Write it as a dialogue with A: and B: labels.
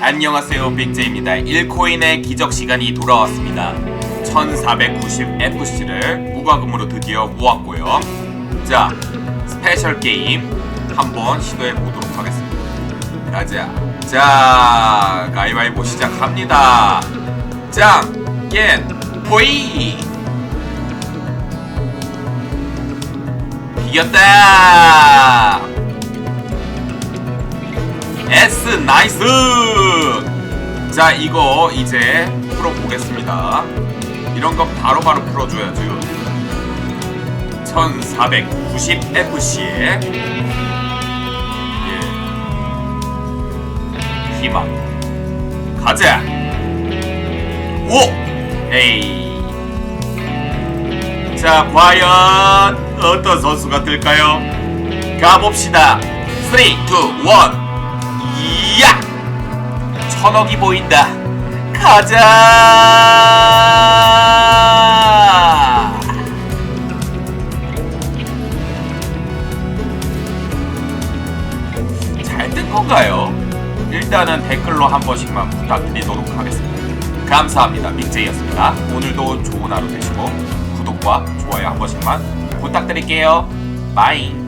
A: 안녕하세요 빅제입니다. 1코인의 기적 시간이 돌아왔습니다. 1490FC를 무과금으로 드디어 모았고요. 자 스페셜 게임 한번 시도해 보도록 하겠습니다. 가자. 자 가위바위보 시작합니다. 짱깨 포이! 이겼다 나이스! 자 이거 이제 풀어보겠습니다. 이런 건 바로바로 풀어줘야죠. 1490FC에 예. 희망. 가자! 오! 에이. 자 과연 어떤 선수가 뜰까요? 가봅시다. 3 2 1 이야! 천억이 보인다. 가자! 잘 뜬 건가요? 일단은 댓글로 한 번씩만 부탁드리도록 하겠습니다. 감사합니다. 믹제이였습니다. 오늘도 좋은 하루 되시고 구독과 좋아요 한 번씩만 부탁드릴게요. 바이.